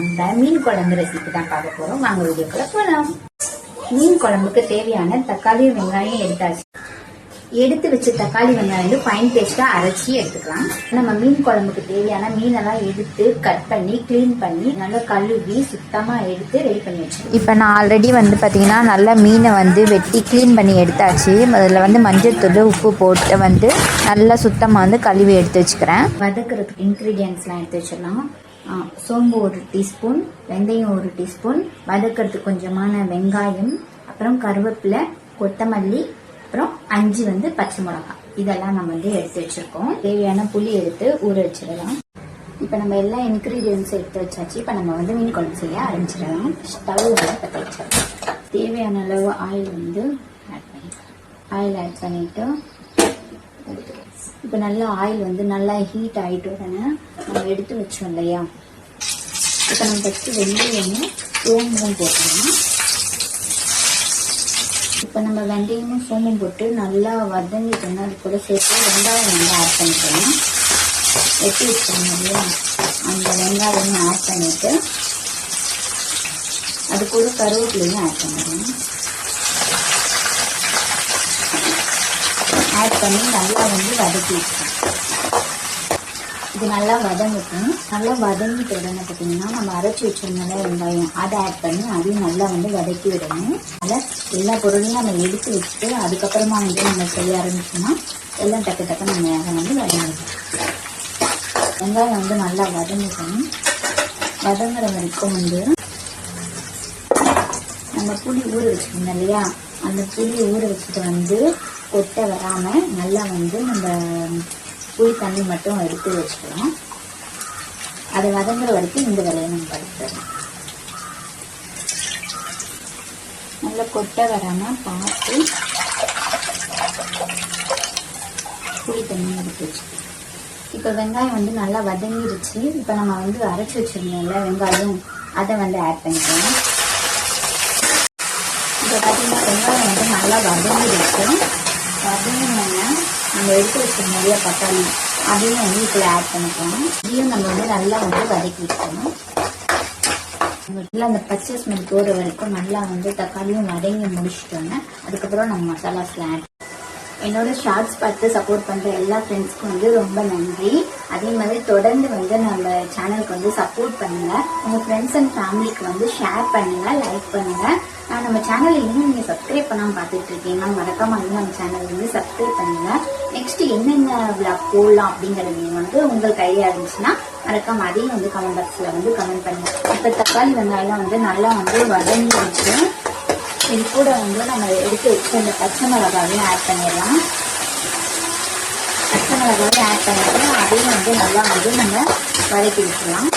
நம்ம மீன் குழம்பு ரெசிபி தான் பார்க்க போறோம். வாங்க வீடியோக்குள்ள போலாம். மீன் குழம்புக்கு தேவையான தக்காளி வெங்காயம் எடுத்தாச்சு. எடுத்து வச்ச தக்காளி வெங்காயம் வந்து ஃபைன் பேஸ்டா அரைச்சி எடுத்துக்கலாம். நம்ம மீன் குழம்புக்கு தேவையான மீனெல்லாம் எடுத்து கட் பண்ணி க்ளீன் பண்ணி நல்லா கழுவி சுத்தமா எடுத்து ரெடி பண்ணி வச்சிருக்கோம் இப்போ நான் ஆல்ரெடி வந்து பார்த்தீங்கன்னா நல்லா மீனை வந்து வெட்டி க்ளீன் பண்ணி எடுத்தாச்சு. அதில் வந்து மஞ்சள்தூள் உப்பு போட்டு வந்து நல்லா சுத்தமாக வந்து கழுவி எடுத்து வச்சுக்கிறேன். வதக்குறதுக்கு இன்க்ரீடியன்ஸ்லாம் எடுத்து வச்சிடலாம். சோம்பு ஒரு டீஸ்பூன் வெந்தயம் ஒரு டீஸ்பூன் வதக்கிறதுக்கு கொஞ்சமான வெங்காயம் அப்புறம் கருவேப்பிலை கொத்தமல்லி அப்புறம் அஞ்சு வந்து பச்சை மிளகாய் இதெல்லாம் நம்ம வந்து எடுத்து வச்சிருக்கோம். தேவையான புளி எடுத்து ஊற வச்சிடலாம். இப்போ நம்ம எல்லா இன்க்ரீடியன்ஸும் எடுத்து வச்சாச்சு. இப்போ நம்ம வந்து மீன் குழம்பு செய்ய ஆரம்பிச்சிடலாம். ஸ்டவ் வந்து பற்ற வச்சிடலாம். தேவையான அளவு ஆயில் வந்து ஆட் பண்ணிக்கலாம். ஆயில் ஆட் பண்ணிவிட்டு இப்போ நல்லா ஆயில் வந்து நல்லா ஹீட் ஆகிட்டு உடனே நம்ம எடுத்து வச்சோம் இல்லையா? இப்போ நம்ம ஃபஸ்ட்டு வெந்தயமும் சோம்பும் போட்டுக்கலாம். இப்போ நம்ம வெந்தயமும் சோம்பும் போட்டு நல்லா வதங்கிட்டோம்னா அது கூட சேர்த்து வெங்காயம் வந்து ஆட் பண்ணிக்கலாம். வெட்டி வச்சோம் இல்லையா? அந்த வெங்காயமும் ஆட் பண்ணிவிட்டு அது கூட கருவேப்பிலையும் ஆட் பண்ணிக்கலாம் ஆட் பண்ணி நல்லா வந்து வதக்கி இது நல்லா வதங்கட்டும். நல்லா வதங்கிட்ட உடனே பார்த்தீங்கன்னா நம்ம அரைச்சி வச்சிருந்தோம்ல வெங்காயம் அதை ஆட் பண்ணி அதையும் நல்லா வந்து வதக்கி விடணும். அதை எல்லா பொருளையும் நம்ம எடுத்து வச்சுட்டு அதுக்கப்புறமா வந்து நம்ம செய்ய ஆரம்பிச்சோம்னா எல்லாம் டக்கு டக்கு நம்ம அதை வந்து வதங்கிடும் வெங்காயம் வந்து நல்லா வதங்கிக்கணும் வதங்குற வரைக்கும் வந்து நம்ம புளி ஊற வச்சுக்கோங்க இல்லையா? அந்த புளி ஊற வச்சுட்டு வந்து கொட்டை வராமல் நல்லா வந்து நம்ம புளி தண்ணி மட்டும் எடுத்து வச்சுக்கலாம். அது வதங்குற வரைக்கும் இந்த வேலையை நம்ம படிக்கிறோம் நல்லா கொட்டை வராமல் பார்த்து புளி தண்ணி எடுத்து வச்சுக்கலாம். இப்போ வெங்காயம் வந்து நல்லா வதங்கிடுச்சு இப்போ நம்ம வந்து அரைச்சி வச்சிருந்தோம்ல வெங்காயம் அதை வந்து ஆட் பண்ணிக்கலாம். இப்போ பார்த்தீங்கன்னா வெங்காயம் வந்து நல்லா வதங்கிடுச்சு நம்ம எடுத்து வச்சிருந்த நிறைய தக்காளி அதையும் வந்து இப்போ ஆட் பண்ணிக்கலாம். இதையும் நம்ம வந்து நல்லா வந்து வதக்கி வச்சுக்கணும். நல்லா அந்த பச்சை ஸ்மெல் போகிற வரைக்கும் நல்லா வந்து தக்காளியும் வதங்கி முடிச்சிட்டோன்னே அதுக்கப்புறம் நம்ம மசாலாஸ்லாம் ஆட் என்னோட ஷார்ட்ஸ் பார்த்து சப்போர்ட் பண்ணுற எல்லா ஃப்ரெண்ட்ஸ்க்கும் வந்து ரொம்ப நன்றி. அதே மாதிரி தொடர்ந்து வந்து நம்ம சேனலுக்கு வந்து சப்போர்ட் பண்ணுங்க. உங்கள் ஃப்ரெண்ட்ஸ் அண்ட் ஃபேமிலிக்கு வந்து ஷேர் பண்ணுங்க லைக் பண்ணுங்க. நான் நம்ம சேனல் இன்னும் நீங்கள் சப்ஸ்கிரைப் பண்ணாமல் பார்த்துட்டு இருக்கீங்கன்னா மறக்காம வந்து நம்ம சேனல் வந்து சப்ஸ்கிரைப் பண்ணுங்க. நெக்ஸ்ட் என்னென்ன விளாக் போடலாம் அப்படிங்கறது வந்து உங்களுக்கு ஐடியா இருந்துச்சுன்னா மறக்காம அதையும் வந்து கமெண்ட் பாக்ஸ்ல வந்து கமெண்ட் பண்ணுங்க. இப்போ தக்காளி வெங்காயம் வந்து நல்லா வந்து வதங்கி வச்சு இது கூட வந்து நம்ம எடுத்து வச்சு அந்த பச்சை மிளகாவையும் ஆட் பண்ணிடலாம். பச்சை மிளகாவையும் ஆட் பண்ணிட்டு அதையும் வந்து நல்லா வந்து நம்ம வதக்கி விட்டுலாம்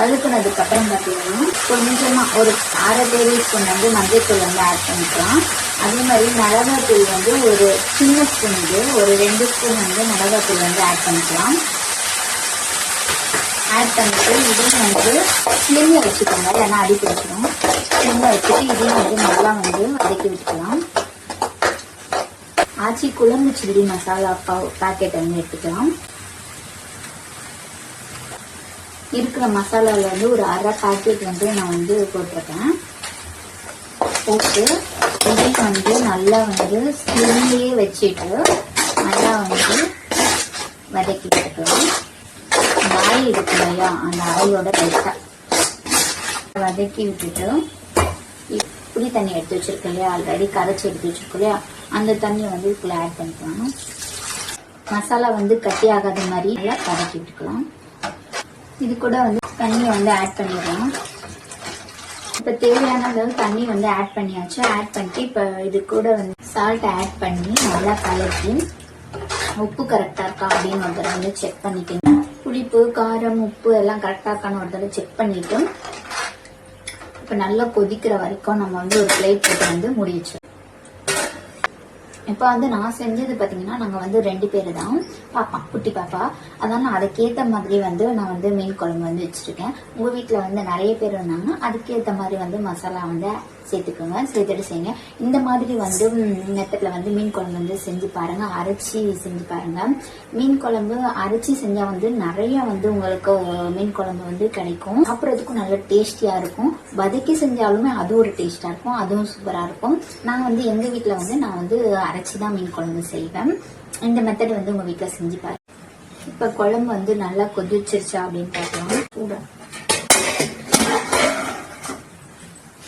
வதக்குனதுக்கப்புறம் பார்த்தீங்கன்னா கொஞ்சமாக ஒரு அரை டேபிள் ஸ்பூன் வந்து மஞ்சள்தூள் வந்து ஆட் பண்ணிக்கலாம். அதே மாதிரி மிளகாத்தூள் வந்து ஒரு சின்ன ஸ்பூன் இது ஒரு ரெண்டு ஸ்பூன் வந்து மிளகாத்தூள் வந்து ஆட் பண்ணிக்கலாம். ஆட் பண்ணிட்டு இதையும் வந்து ஸ்லிம்மில் வச்சுக்கோங்க ஏன்னா அடி பிடிச்சிடும் ஸ்லிம்ல வச்சுட்டு இதையும் வந்து நல்லா வந்து வதக்கி விட்டுக்கலாம் ஆச்சி குழம்பு சில்லி மசாலா பாக்கெட் வந்து எடுத்துக்கலாம். இருக்கிற மசாலாவில் வந்து ஒரு அரை பாக்கெட் வந்து நான் வந்து போட்டிருக்கேன். போட்டு இதையும் வந்து நல்லா வந்து ஸ்கின்லேயே வச்சுட்டு நல்லா வந்து வதக்கி விட்டுக்கலாம் அந்த ஆயில் இருக்கு இல்லையா? அந்த ஆயிலோட லைட்டாக வதக்கி விட்டுட்டு புளி தண்ணி எடுத்து வச்சிருக்கோம் இல்லையா? ஆல்ரெடி கரைச்சி எடுத்து வச்சிருக்கோம் இல்லையா? அந்த தண்ணியை வந்து இதுக்குள்ள ஆட் பண்ணிக்கலாம். மசாலா வந்து கட்டி ஆகாத மாதிரி நல்லா கரைச்சி விட்டுக்கலாம். இது கூட வந்து தண்ணி வந்து ஆட் பண்ணிடலாம். இப்போ தேவையான அளவு தண்ணி வந்து ஆட் பண்ணியாச்சு. ஆட் பண்ணிட்டு இப்போ இது கூட வந்து சால்ட் ஆட் பண்ணி நல்லா கலக்கி உப்பு கரெக்டாக இருக்கா அப்படின்னு ஒரு தடவை வந்து செக் பண்ணிக்கணும் புளிப்பு காரம் உப்பு எல்லாம் கரெக்டாக இருக்கான்னு ஒரு தடவை செக் பண்ணிட்டு இப்போ நல்லா கொதிக்கிற வரைக்கும் நம்ம வந்து ஒரு பிளேட் போட்டு வந்து முடிச்சு இப்போ வந்து நான் செஞ்சது பார்த்தீங்கன்னா நாங்கள் வந்து ரெண்டு பேர் தான் பாப்பா குட்டி பாப்பா. அதனால அதுக்கேற்ற மாதிரி வந்து நான் வந்து மீன் குழம்பு வந்து வச்சிருக்கேன். உங்கள் வீட்டில் வந்து நிறைய பேர் இருந்தாங்கன்னா அதுக்கேற்ற மாதிரி வந்து மசாலா வந்து சேர்த்துக்கோங்க சேர்த்துட்டு செய்யுங்க. இந்த மாதிரி வந்து மெத்தட்ல வந்து மீன் குழம்பு வந்து செஞ்சு பாருங்கள் அரைச்சி செஞ்சு பாருங்கள் மீன் குழம்பு அரைச்சி செஞ்சால் வந்து நிறைய வந்து உங்களுக்கு மீன் குழம்பு வந்து கிடைக்கும். சாப்பிட்றதுக்கும் நல்ல டேஸ்டியாக இருக்கும். வதக்கி செஞ்சாலுமே அது ஒரு டேஸ்ட்டாக இருக்கும். அதுவும் சூப்பராக இருக்கும். நான் வந்து எங்கள் வீட்டில் வந்து நான் வந்து அரைச்சி தான் மீன் குழம்பு செய்வேன். இந்த மெத்தட் வந்து உங்கள் வீட்டில் செஞ்சு பாருங்கள் இப்போ குழம்பு வந்து நல்லா கொதிச்சிருச்சா அப்படின்னு பார்க்கலாம்.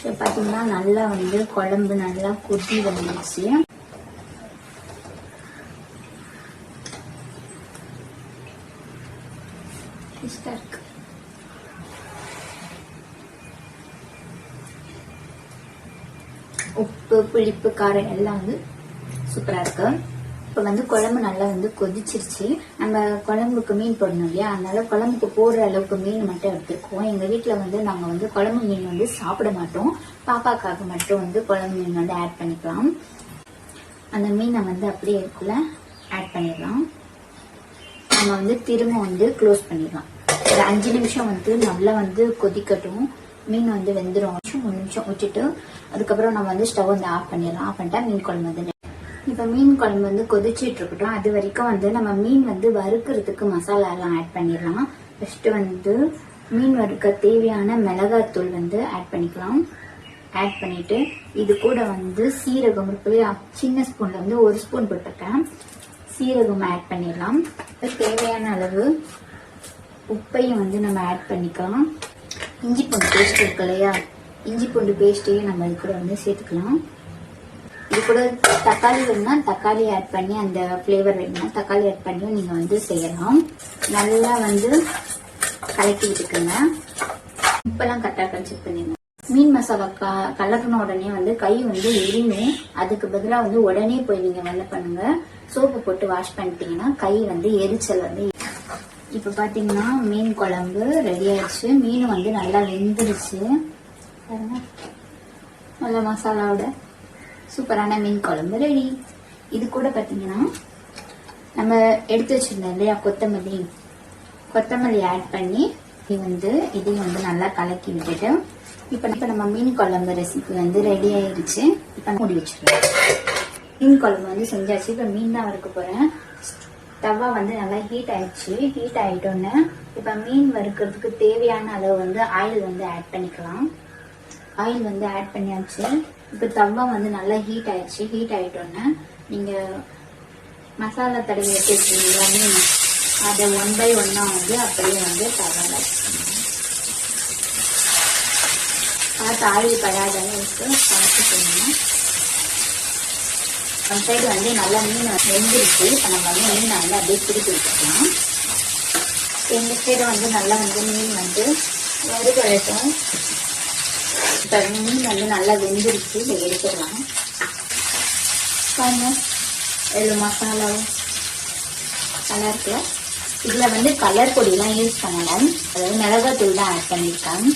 சூடா இப்போ பார்த்தீங்கன்னா நல்லா வந்து குழம்பு நல்லா கொதி வந்துச்சு இருக்கு. உப்பு புளிப்பு காரம் எல்லாம் வந்து சூப்பராக இருக்கு. இப்போ வந்து குழம்பு நல்லா வந்து கொதிச்சிருச்சு. நம்ம குழம்புக்கு மீன் போடணும் இல்லையா? அதனால குழம்புக்கு போடுற அளவுக்கு மீன் மட்டும் எடுத்துருக்கோம் எங்கள் வீட்டில் வந்து நாங்கள் வந்து குழம்பு மீன் வந்து சாப்பிட மாட்டோம். பாப்பாக்காக மட்டும் வந்து குழம்பு மீன் வந்து ஆட் பண்ணிக்கலாம். அந்த மீனை வந்து அப்படியே இருக்குள்ள ஆட் பண்ணிடலாம் நம்ம வந்து திரும்ப வந்து க்ளோஸ் பண்ணிடலாம் ஒரு அஞ்சு நிமிஷம் வந்து நல்லா வந்து கொதிக்கட்டும். மீன் வந்து வெந்துடும் ஒரு மூணு நிமிஷம் விட்டுட்டு அதுக்கப்புறம் நம்ம வந்து ஸ்டவ் வந்து ஆஃப் பண்ணிடலாம். ஆஃப் பண்ணிட்டா மீன் குழம்பு வந்து இப்போ மீன் குழம்பு வந்து கொதிச்சிட்டு இருக்கட்டும். அது வரைக்கும் வந்து நம்ம மீன் வந்து வறுக்கிறதுக்கு மசாலா எல்லாம் ஆட் பண்ணிடலாம்? ஃபர்ஸ்ட் வந்து மீன் வறுக்க தேவையான மிளகாத்தூள் வந்து ஆட் பண்ணிக்கலாம். ஆட் பண்ணிட்டு இது கூட வந்து சீரகம் இருக்கு சின்ன ஸ்பூன்ல வந்து ஒரு ஸ்பூன் போட்டிருக்கேன். சீரகம் ஆட் பண்ணிடலாம். இப்போ தேவையான அளவு உப்பையும் வந்து நம்ம ஆட் பண்ணிக்கலாம். இஞ்சி பூண்டு பேஸ்ட் இருக்கு இல்லையா? இஞ்சி பூண்டு பேஸ்ட்டையும் நம்ம இது கூட வந்து சேர்த்துக்கலாம். இது கூட தக்காளி வேணும்னா தக்காளி ஆட் பண்ணி அந்த ஃப்ளேவர் வேணும்னா தக்காளி ஆட் பண்ணி நீங்க வந்து செய்யலாம். நல்லா வந்து கலக்கி விட்டுக்குங்க. உப்பெல்லாம் கரெக்டாக கன்செப்ட் பண்ணிடுங்க மீன் மசாலா க கலக்கின உடனே வந்து கை வந்து எரியும் அதுக்கு பதிலாக வந்து உடனே போய் நீங்க என்ன பண்ணுங்க சோப்பு போட்டு வாஷ் பண்ணிட்டீங்கன்னா கை வந்து எரிச்சல் வந்து இப்போ பார்த்தீங்கன்னா மீன் குழம்பு ரெடி ஆயிடுச்சு. மீன் வந்து நல்லா வெந்துருச்சு. பாருங்க. நல்ல மசாலாவோட சூப்பரான மீன் குழம்பு ரெடி இது கூட பார்த்தீங்கன்னா நம்ம எடுத்து வச்சிருந்தோம் இல்லையா கொத்தமல்லி. கொத்தமல்லி ஆட் பண்ணி இது வந்து இதையும் வந்து நல்லா கலக்கி விட்டுட்டு இப்போ இப்போ நம்ம மீன் குழம்பு ரெசிபி வந்து ரெடி ஆயிருச்சு. இப்போ மூடி வச்சிருக்கோம் மீன் குழம்பு வந்து செஞ்சாச்சு. இப்போ மீன் தான் வறுக்க போறேன். தவா வந்து நல்லா ஹீட் ஆயிடுச்சு. ஹீட் ஆயிட்டோன்னு இப்போ மீன் வறுக்கிறதுக்கு தேவையான அளவு வந்து ஆயில் வந்து ஆட் பண்ணிக்கலாம். ஆயில் வந்து ஆட் பண்ணியாச்சு. இப்போ தவா வந்து நல்லா ஹீட் ஆயிடுச்சு. ஹீட் ஆகிட்டோன்னே நீங்க மசாலா தடவி வச்சிருக்கீங்களா எல்லாமே அதை ஒன் பை ஒன்னா வந்து அப்படியே வந்து தவால பார்த்து ஆயில் படாத அளவுக்கு பார்த்து செய்யணும் அந்த சைடு வந்து நல்லா மீன் வெந்துருச்சு. இப்போ நம்ம வந்து மீன் வந்து அப்படியே திருப்பி வச்சுக்கலாம். எங்கள் சைடு வந்து நல்லா வந்து மீன் வந்து வறுபழட்டும் இப்போ வந்து நல்லா வெந்துருச்சு. இதை எடுத்துடலாம். பாருங்க. எவ்வளோ மசாலாவும் நல்லா இருக்குல்ல? இதில் வந்து கலர் பொடியெலாம் யூஸ் பண்ணலாம் அதாவது மிளகாத்தூள் தான் ஆட் பண்ணியிருக்கேன்.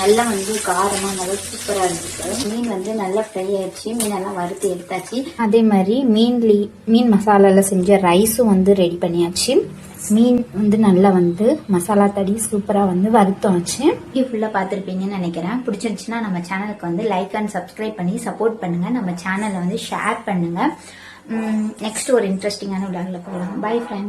நல்லா வந்து காரமாக நல்லா சூப்பராக இருந்துச்சு. மீன் வந்து நல்லா ஃப்ரை ஆயிடுச்சு. மீனெல்லாம் வறுத்து எடுத்தாச்சு. அதே மாதிரி மீன்லி மீன் மசாலாவில் செஞ்ச ரைஸும் வந்து ரெடி பண்ணியாச்சு. மீன் வந்து நல்லா வந்து மசாலா தடி சூப்பராக வந்து வறுத்தாச்சு. வீடியோ ஃபுல்லாக பார்த்துருப்பீங்கன்னு நினைக்கிறேன். பிடிச்சிருந்துச்சுன்னா நம்ம சேனலுக்கு வந்து லைக் அண்ட் சப்ஸ்கிரைப் பண்ணி சப்போர்ட் பண்ணுங்க. நம்ம சேனலை வந்து ஷேர் பண்ணுங்க. நெக்ஸ்ட் ஒரு இன்ட்ரெஸ்டிங்கான விழாவில் போகலாம். By friend